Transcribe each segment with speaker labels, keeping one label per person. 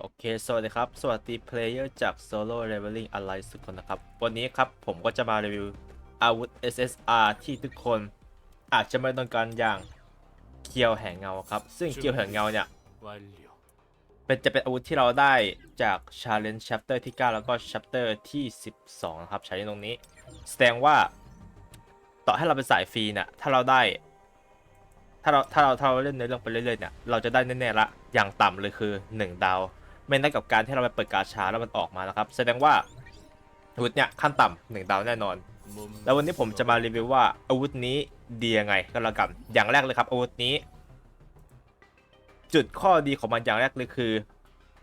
Speaker 1: โอเค สวัสดีครับ สวัสดีเพลเยอร์จาก Solo Leveling Alliance ทุกคนนะครับ วันนี้ครับผมก็จะมารีวิวอาวุธ SSR ที่ทุกคนอาจจะไม่ต้องการอย่างเคียวแห่งเงาครับ ซึ่งเคียวแห่งเงาเนี่ย
Speaker 2: 완 료.
Speaker 1: เป็นจะเป็นอาวุธที่เราได้จาก Challenge Chapter ที่ 9 แล้วก็ Chapter ที่ 12 นะครับ ใช้ตรงนี้ แสดงว่าต่อให้เราเป็นสายฟรีเนี่ยถ้าเราได้ ถ้าเราถ้าเราถ้าเราเล่นในเรื่องไปเรื่อยๆเนี่ยเราจะได้แน่ๆละอย่างต่ำเลยคือ 1 ดาว ไม่ได้กับการที่เราไปเปิดกาชาแล้วมันออกมาแล้วครับ แสดงว่าอาวุธเนี่ยขั้นต่ำหนึ่งดาวแน่นอน แล้ววันนี้ผมจะมารีวิวว่าอาวุธนี้ดียังไงก็แล้วกันอย่างแรกเลยครับ อาวุธนี้ จุดข้อดีของมันอย่างแรกเลยคือ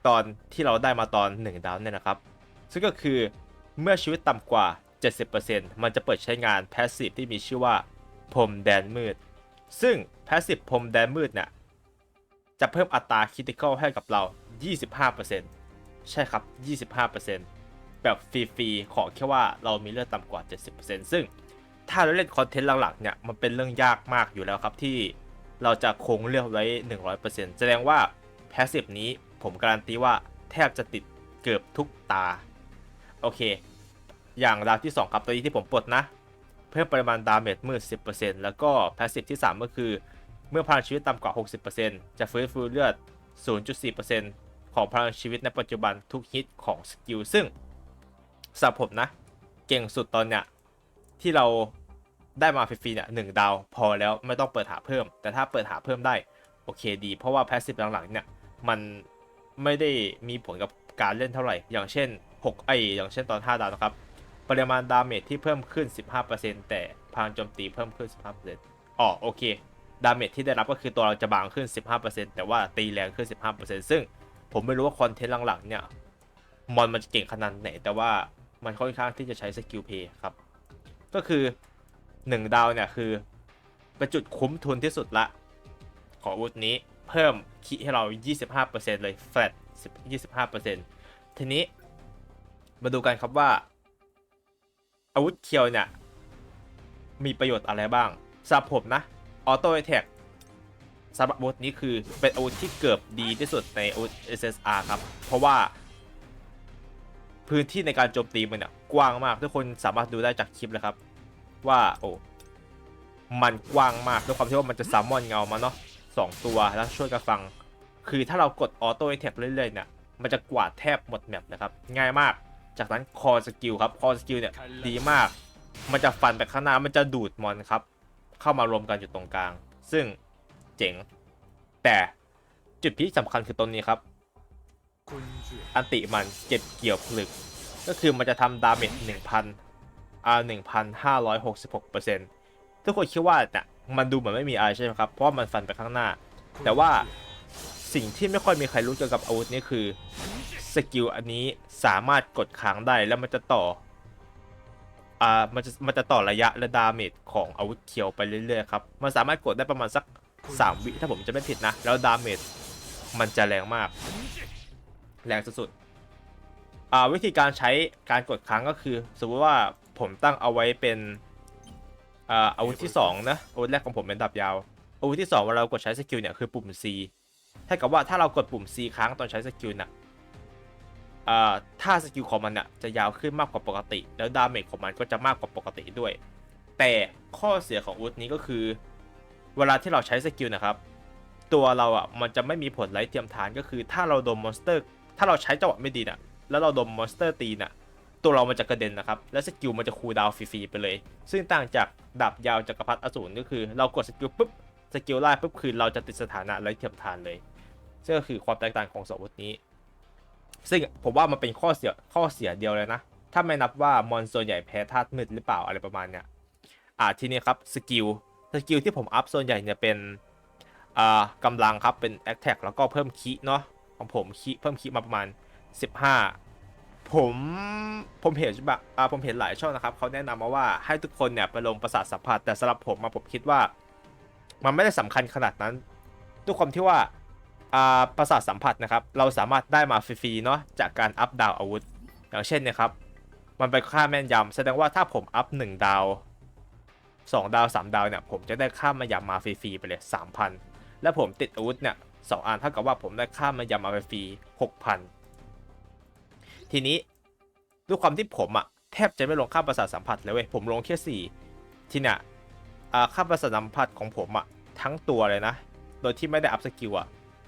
Speaker 1: ตอนที่เราได้มาตอน1ดาวเนี่ยนะครับ ซึ่งก็คือเมื่อชีวิตต่ำกว่า 70%มันจะเปิดใช้งานแพสซีฟที่มีชื่อว่าพรมแดนมืด ซึ่งแพสซีฟพรมแดนมืดเนี่ยจะเพิ่มอัตราคริติคอลให้กับเรา 25%ใช่ครับ 25%แบบฟรีๆ ขอแค่ว่าเรามีเลือดต่ำกว่า 70%ซึ่งถ้าเราเล่นคอนเทนต์หลักๆเนี่ยมันเป็นเรื่องยากมากอยู่แล้วครับที่เราจะคงเลือกไว้ 100%แสดงว่าแพสซีฟนี้ผมการันตีว่าแทบจะติดเกือบทุกตา โอเค อย่างดาวที่ 2 ครับตัวนี้ที่ผมปลดนะ เพิ่มปริมาณดาเมจมืด 10%แล้วก็แพสซีฟที่ 3 ก็คือ เมื่อพลังชีวิตต่ำกว่า 60%จะฟื้นฟูเลือด 0.4% ของพลังชีวิตในปัจจุบันทุกฮิตของสกิลซึ่งสำหรับผมนะ เก่งสุดตอนเนี้ยที่เราได้มาฟรีๆเนี่ยหนึ่งดาวพอแล้วไม่ต้องเปิดหาเพิ่ม แต่ถ้าเปิดหาเพิ่มได้ โอเคดี เพราะว่าแพสซีฟหลังๆเนี่ยมันไม่ได้มีผลกับการเล่นเท่าไหร่ อย่างเช่น6ไออย่างเช่นตอน 5 ดาวนะครับปริมาณดาเมจที่เพิ่มขึ้น 15%แต่พลังโจมตีเพิ่มขึ้น 15%อ๋อโอเค ดาเมจที่ได้รับก็คือตัวเราจะบางขึ้น 15%แต่ว่าตีแรงขึ้น 15%ซึ่ง ผมไม่รู้ว่าคอนเทนต์หลังๆเนี่ยมอนมันจะเก่งขนาดไหน แต่ว่ามันค่อนข้างที่จะใช้สกิลเพย์ครับ ก็คือ 1 ดาวเนี่ยคือเป็นจุดคุ้มทุนที่สุดละ ของอาวุธนี้เพิ่มคิให้เรา 25%เลยแฟลต25%ทีนี้มาดูกันครับว่า อาวุธเคียวเนี่ย มีประโยชน์อะไรบ้างสำหรับผมนะออโต้แท็ก สำหรับอาวุธนี้คือเป็นอาวุธที่เกือบดีที่สุดในอาวุธ SSR ครับ เพราะว่าพื้นที่ในการโจมตีมันเนี่ยกว้างมากทุกคนสามารถดูได้จากคลิปเลยครับ ว่าโอ้มันกว้างมากด้วยความที่ว่ามันจะซัมมอนเงามาเนาะสองตัวแล้วช่วยกันฟัง คือถ้าเรากดออโต้แท็กเรื่อยๆเนี่ยมันจะกวาดแทบหมดแมปนะครับ ง่ายมากจากนั้นคอสกิลครับคอสกิลเนี่ยดีมาก มันจะฟันไปข้างหน้ามันจะดูดมอนครับ เข้ามารวมกันอยู่ตรงกลาง ซึ่ง จ๋ง แต่จุดที่สำคัญคือตรงนี้ครับ อันติมันเก็บเกี่ยวผลึก ก็คือมันจะทำดาเมจ1,000อ่า1,566%ทุกคนคิดว่าเนี่ยมันดูเหมือนไม่มีอะไรใช่ไหมครับ เพราะมันฟันไปข้างหน้า แต่ว่าสิ่งที่ไม่ค่อยมีใครรู้เกี่ยวกับอาวุธนี้คือสกิลอันนี้สามารถกดค้างได้แล้วมันจะต่ออ่ามันจะมันจะต่อระยะและดาเมจของอาวุธเขียวไปเรื่อยๆครับ มันสามารถกดได้ประมาณสัก 3 วิถ้าผมจะไม่ผิดนะ แล้วดาเมจมันจะแรงมาก แรงสุดๆวิธีการใช้การกดค้างก็คือ สมมติว่าผมตั้งเอาไว้เป็นอาวุธที่2นะอาวุธแรกของผมเป็นดาบยาวอาวุธที่2เวลาเรากดใช้สกิลเนี่ยคือปุ่ม C ถ้ากับว่าถ้าเรากดปุ่ม C ค้างตอนใช้สกิลน่ะอ่าถ้าสกิลของมันน่ะจะยาวขึ้นมากกว่าปกติ แล้วดาเมจของมันก็จะมากกว่าปกติด้วย แต่ข้อเสียของอาวุธนี้ก็คือ เวลาที่เราใช้สกิลนะครับ ตัวเราอะมันจะไม่มีผลไร้เทียมทานก็คือ ถ้าเราโดนมอนสเตอร์ ถ้าเราใช้จังหวะไม่ดีน่ะแล้วเราโดนมอนสเตอร์ตีน่ะตัวเรามันจะกระเด็นนะครับ และสกิลมันจะคูลดาวฟรีๆไปเลย ซึ่งต่างจากดาบยาวจักรพรรดิอสูรก็คือ เรากดสกิลปุ๊บสกิลไล่ปุ๊บคือเราจะติดสถานะไร้เทียมทานเลยซึ่งก็คือความแตกต่างของสองวุธนี้ ซึ่งผมว่ามันเป็นข้อเสียข้อเสียเดียวเลยนะ ถ้าไม่นับว่ามอนส่วนใหญ่แพ้ธาตุมืดหรือเปล่าอะไรประมาณเนี้ยอ่าทีนี้ครับสกิล สกิลที่ผมอัพส่วนใหญ่เนี่ยเป็นอ่ากำลังครับเป็น a t t a c k แล้วก็เพิ่มคีเนาะของผมคีเพิ่มคีมาประมาณ 15 ผมผมเห็นแบบอ่าผมเห็นหลายช่องนะครับเขาแนะนำมาว่าให้ทุกคนเนี่ยไปลงประสาทสัมผัสแต่สำหรับผมมาผมคิดว่า มันไม่ได้สำคัญขนาดนั้นด้วยความที่ว่าอ่าประสาทสัมผัสนะครับ เราสามารถได้มาฟรีๆเนาะจากการอัพดาวอาวุธ อย่างเช่นเนะครับ มันเป็นค่าแม่นยำแสดงว่าถ้าผมอัพ1ดาว 2 ดาว 3 ดาวเนี่ยผมจะได้ค่าแม่นยำมาฟรีๆไปเลย 3,000 และผมติดอาวุธเนี่ย2อันเท่ากับว่าผมได้ค่ามันยำมาฟรี6,000 ทีนี้ด้วยความที่ผมอะแทบจะไม่ลงค่าประสาทสัมผัสเลยเว้ยผมลงแค่4ที่เนี่ยอ่าค่าประสาทสัมผัสของผมอะทั้งตัวเลยนะ โดยที่ไม่ได้อัพสกิลอะ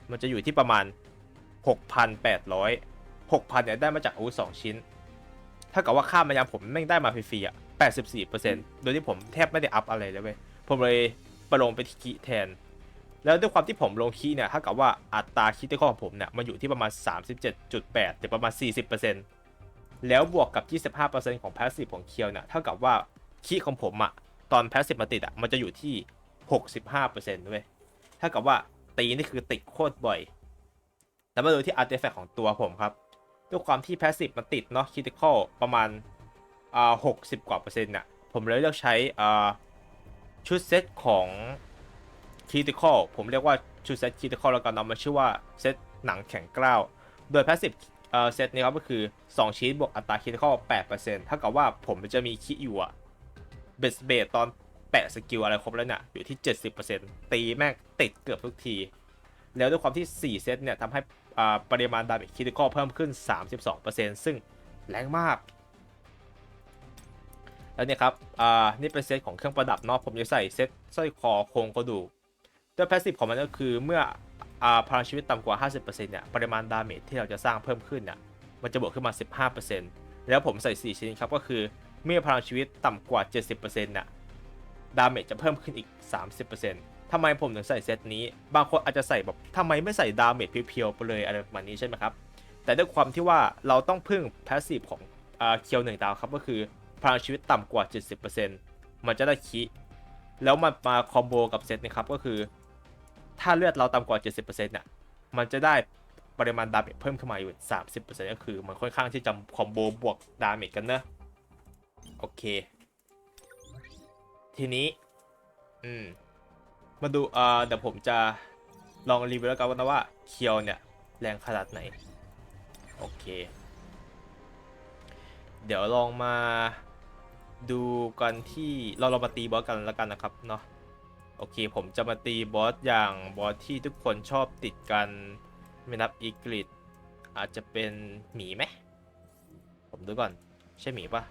Speaker 1: มันจะอยู่ที่ประมาณ 6,800 6,000เนี่ยได้มาจากอาวุธ2ชิ้น ถ้ากับว่าค่ามายามผมแม่ได้มาฟรีๆอะ 84%โดยที่ผมแทบไม่ได้อัพอะไรเลยเว้ยผมเลยประลงไปที่คีแทน แล้วด้วยความที่ผมลงคีเนี่ยถ้ากับว่าอัตราคีที่ข้อของผมเนี่ยมันอยู่ที่ประมาณ 37.8หรือประมาณ 40%แล้วบวกกับ 25%ของ passive ของเคียวเนี่ยเท่ากับว่าคีของผมอะตอน passive มาติดอะมันจะอยู่ที่ 65%ด้วยเท่ากับว่าตีนี่คือติดโคตรบ่อยแล้วมาดูที่ artifact ของตัวผมครับ ด้วยความที่ passive มันติดเนาะ critical ประมาณ อ่า60กว่าเปอร์เซ็นต์น่ะ ผมเลยเลือกใช้อ่าชุดเซตของ critical ผมเรียกว่าชุดเซต critical แล้วกันเนาะมันชื่อว่าเซตหนังแข็งกร้าว โดย passive เอ่อเซตนี้ครับก็คือ 2 ชิ้นบวกอัตรา critical 8%เท่ากับว่าผมจะมีคิอยู่อะเบสเบสตอนแปะสกิลอะไรครบแล้วเนี่ยอยู่ที่ 70%ตีแม่งติดเกือบทุกที แล้วด้วยความที่ 4 เซตเนี่ยทำให้อ่าปริมาณดาเมจคิติคอลเพิ่มขึ้น 32%ซึ่งแรงมาก แล้วเนี่ยครับ อ่า นี่เป็นเซตของเครื่องประดับเนาะ ผมจะใส่เซตสร้อยคอโครงกระดูกด้วยแพสซีฟของมันก็คือเมื่อ อ่า พลังชีวิตต่ำกว่า 50%เนี่ย ปริมาณดาเมจที่เราจะสร้างเพิ่มขึ้นเนี่ย มันจะบวกขึ้นมา 15%แล้วผมใส่ 4 ชิ้นครับ ก็คือ เมื่อพลังชีวิตต่ำกว่า 70%เนี่ยดาเมจจะเพิ่มขึ้นอีก 30%ทำไมผมถึงใส่เซตนี้ บางคนอาจจะใส่แบบทำไมไม่ใส่ดาเมจเพียวๆไปเลยอะไรประมาณนี้ใช่ไหมครับ แต่ด้วยความที่ว่าเราต้องพึ่งพาสซีฟของอ่าเคียวหนึ่งดาวครับก็คือ พลังชีวิตต่ำกว่า 70%มันจะได้คิแล้วมันมาคอมโบกับเซตนี้ครับก็คือ ถ้าเลือดเราต่ำกว่า 70%เนี่ยมันจะได้ปริมาณดาเมจเพิ่มขึ้นมาอยู่ 30%ก็คือมันค่อนข้างที่จะคอมโบบวกดาเมจกันนะโอเค ทีนี้ อืม มาดูเอ่อเดี๋ยวผมจะลองรีวิวแล้วกันนะว่าเคียวเนี่ย แรงขนาดไหน โอเค เดี๋ยวลองมา ดูกันที่เราเรามาตีบอสกันแล้วกันนะครับเนาะโอเค ผมจะมาตีบอสอย่างบอสที่ทุกคนชอบติดกันไม่นับอีกริดอาจจะเป็นหมีไหมผมดูก่อนใช่หมีปะ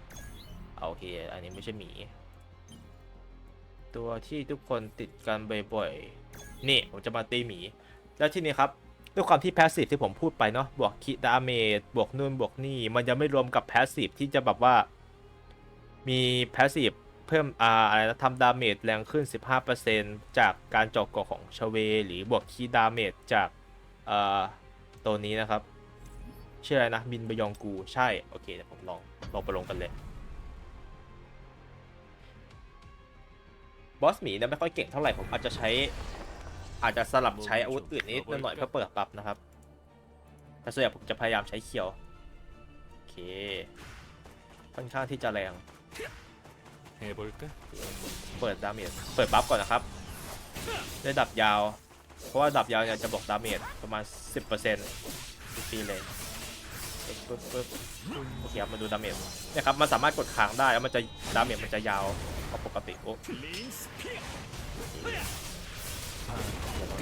Speaker 1: โอเค อันนี้ไม่ใช่หมี ตัวที่ทุกคนติดกันบ่อยๆนี่ผมจะมาตีหมี แล้วที่นี้ครับด้วยความที่แพสซีฟที่ผมพูดไปเนาะบวกคิดาเมจบวกนู่นบวกนี่ มันยังไม่รวมกับแพสซีฟที่จะแบบว่า มีแพสซีฟเพิ่มอ่าอะไรนะทำดาเมจแรงขึ้น 15%จากการเจาะเกาะของชเว หรือบวกคีดาเมจจากอ่าตัวนี้นะครับ ชื่ออะไรนะ บินบยองกู ใช่ โอเคเดี๋ยวผมลองลองไปลงกันเลย บอสหมีเนี่ยไม่ค่อยเก่งเท่าไหร่ ผมอาจจะใช้ อาจจะสลับใช้อาวุธอื่นนิดหน่อยเพื่อเปิดปรับนะครับ แต่ส่วนใหญ่ผมจะพยายามใช้เขียว โอเค ค่อนข้างที่จะแรง
Speaker 2: 해볼까?
Speaker 1: เปิดดาเมจ เปิดบัฟก่อนนะครับ ด้วยดับยาว เพราะว่าดับยาวเนี่ยจะบอกดาเมจประมาณ 10%ทุกทีเลยปึ๊บปึ๊บปึ๊บโอเคครับมาดูดาเมจเนี่ยครับ มันสามารถกดค้างได้ แล้วมันจะดาเมจมันจะยาวกว่าปกติโอ้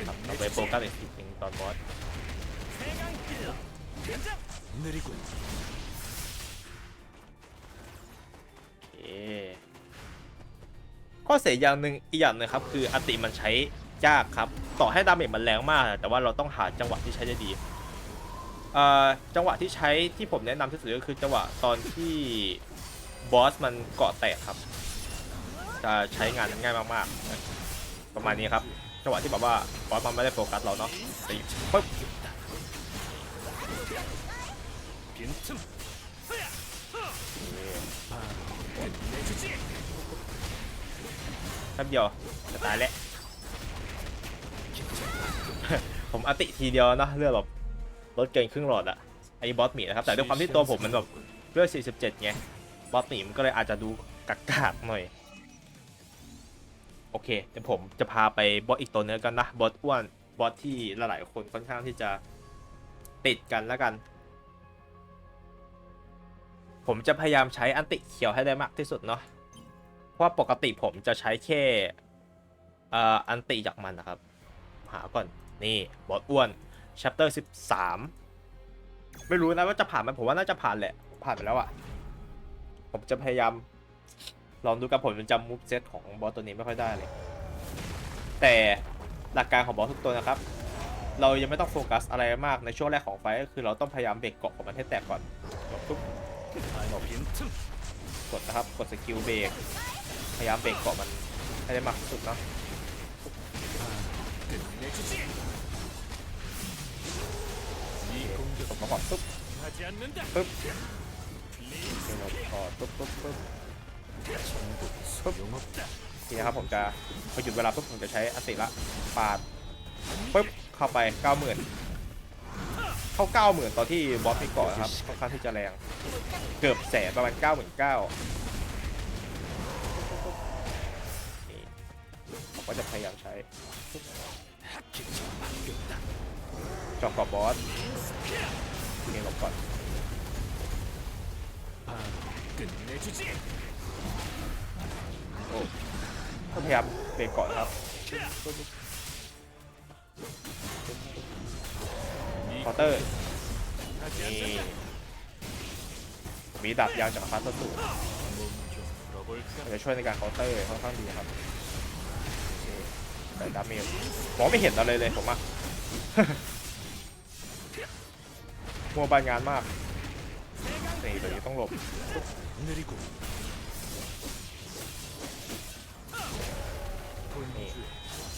Speaker 1: ครับเราไปโฟกัสอีกทีหนึงตอนบอส
Speaker 2: 느리군
Speaker 1: ข้อเสียอย่างหนึ่งอีกอย่างหนึ่งครับคืออติมันใช้ยากครับ ต่อให้ดาเมจมันแรงมาก แต่ว่าเราต้องหาจังหวะที่ใช้ได้ดีเอ่อจังหวะที่ใช้ที่ผมแนะนำที่สุดก็คือจังหวะตอนที่บอสมันเกาะแตกครับ จะใช้งานง่ายมากๆ ประมาณนี้ครับจังหวะที่แบบว่าบอสมันไม่ได้โฟกัสเราเนาะตีปึ๊บ แป๊บเดียวจะตายแล้ว ผมอติทีเดียวนะเลือดแบบลดเกินครึ่งหลอดอะไอ้บอสหมีนะครับแต่ด้วยความที่ตัวผมมันแบบเลือด47ไงบอสหมีมันก็เลยอาจจะดูกักกากๆหน่อย โอเคเดี๋ยวผมจะพาไปบอสอีกตัวเนื้อกันนะบอสอ้วนบอสที่หลายๆคนค่อนข้างที่จะติดกันแล้วกัน ผมจะพยายามใช้อันติเขียวให้ได้มากที่สุดเนาะ ว่าปกติผมจะใช้แค่อันติจากมันนะครับ หาก่อนนี่บอสอ้วน chapter 13 ไม่รู้นะว่าจะผ่านไหมผมว่าน่าจะผ่านแหละ ผ่านไปแล้วอะผมจะพยายาม ลองดูกับผมจนจำมูฟเซตของบอสตัวนี้ไม่ค่อยได้เลย แต่หลักการของบอสทุกตัวนะครับ เรายังไม่ต้องโฟกัสอะไรมากในช่วงแรกของไฟก็คือเราต้องพยายามเบรกเกาะของมันให้แตกก่อนกดปุ๊บกดนะครับ กดสกิลเบรก พยายามเบรกเกาะมันให้ได้มากสุดเนาะ
Speaker 2: ต
Speaker 1: บมาก่อนปุ๊บปุ๊บเดี๋ยวเราขอปุ๊บปุ๊บปุ๊บ
Speaker 2: ปุ๊บ
Speaker 1: นี่นะครับผมจะพอหยุดเวลาปุ๊บผมจะใช้อสิละปาดปุ๊บเข้าไปเก้าหมื่นเข้าเก้าหมื่นตอนที่บอสมีเกาะครับค่อนข้างที่จะแรง เกือบแสนประมาณเก้าห จะพยายามใช้จอกกับบอสเกมก่อนโอ้พยายามเบรกก่อนครับคอเตอร์นี่มีดาบยางจากฟ้าตั
Speaker 2: วสูง
Speaker 1: จะช่วยในการคอน์เตอร์ค่อนข้างดีครับ แต่ดาเมจมอไม่เห็นอะไรเลยผมอะมัวบานงานมาก นี่แบบนี้ต้องหลบ
Speaker 2: นี่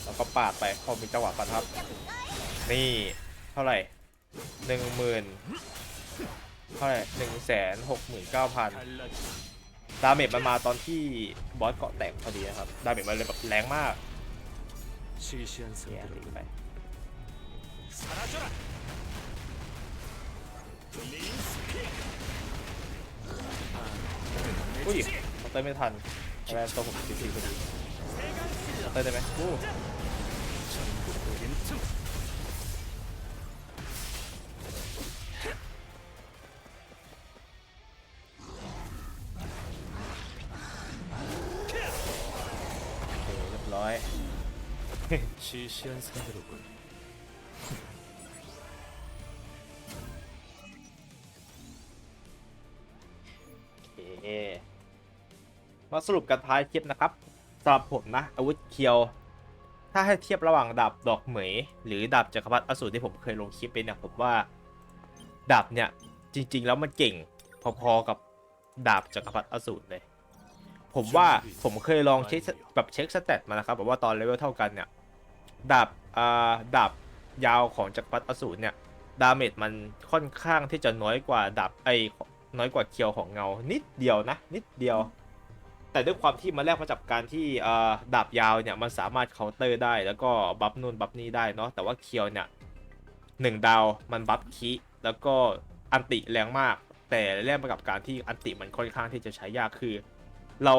Speaker 1: แล้วก็ปาดไปพอมีจังหวะปันครับ นี่เท่าไหร่หนึ่งหมื่นเท่าไหร่หนึ่งแสนหกหมื่นเก้าพันดาเมจมันมาตอนที่บอสเกาะแตกพอดีนะครับ ดาเมจมันเลยแบบแรงมาก
Speaker 2: 시시한
Speaker 1: เนี่ย
Speaker 2: 상대로
Speaker 1: ตีไป
Speaker 2: 사라져라 린스피
Speaker 1: อุ้ยเคาน์เตอร์ไม่ทันแรงตัวผมทีทีพอดีเคาน์เตอร์ได้ไหมอู้
Speaker 2: 전부 빈틈
Speaker 1: โอ้เรียบร้อย
Speaker 2: 시시한 상대로군
Speaker 1: โอเคมาสรุปกันท้ายคลิปนะครับสำหรับผมนะ อาวุธเคียว ถ้าให้เทียบระหว่างดาบดอกเหมย หรือดาบจักรพรรดิอสูรที่ผมเคยลงคลิปไปเนี่ยผมว่าดาบเนี่ย จริง ๆ แล้วมันเก่ง พอๆกับดาบจักรพรรดิอสูรเลย ผมว่าผมเคยลองเช็คแบบเช็คสเตตมานะครับแบบว่าตอนเลเวลเท่ากันเนี่ย ดาบอ่าดาบยาวของจักรพรรดิอสูรเนี่ยดาเมจมันค่อนข้างที่จะน้อยกว่าดาบไอ้น้อยกว่าเคียวของเงา นิดเดียวนะ นิดเดียว แต่ด้วยความที่มันแลกมาจากการที่อ่าดาบยาวเนี่ยมันสามารถเคาน์เตอร์ได้ แล้วก็บัฟนู่นบัฟนี่ได้เนาะแต่ว่าเคียวเนี่ยหนึ่งดาวมันบัฟคีแล้วก็อันติแรงมาก แต่แลกมากับการที่อันติมันค่อนข้างที่จะใช้ยากคือ เรา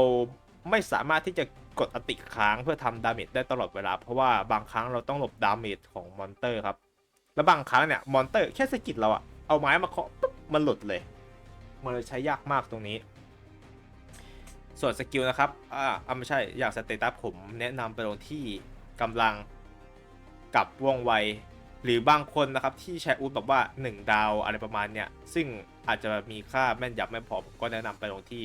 Speaker 1: ไม่สามารถที่จะกดอติค้างเพื่อทำดาเมจได้ตลอดเวลา เพราะว่าบางครั้งเราต้องหลบดาเมจของมอนเตอร์ครับ แล้วบางครั้งเนี่ยมอนเตอร์แค่สะกิดเราอะเอาไม้มาเคาะปุ๊บมันหลุดเลย มันเลยใช้ยากมากตรงนี้ ส่วนสกิลนะครับ อ่าไม่ใช่อย่างสเตตัสผมแนะนำไปลงที่กำลังกับว่องไว หรือบางคนนะครับที่ใช้อูดแบบว่า 1 ดาวอะไรประมาณเนี้ยซึ่งอาจจะมีค่าแม่นยำไม่พอผมก็แนะนำไปลงที่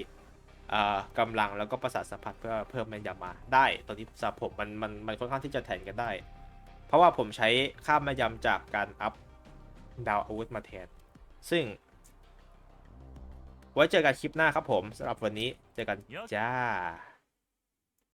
Speaker 1: กำกำลังแล้วก็ประสาทสัมผัสเพื่อเพิ่มแม่นยำมาได้ตอนนี้สำหรับผมมันมันมันค่อนข้างที่จะแทนกันได้ เพราะว่าผมใช้ค่าแม่นยำจากการอัพดาวอาวุธมาแทน ซึ่ง ไว้เจอกันคลิปหน้าครับผมสำหรับวันนี้เจอกันจ้า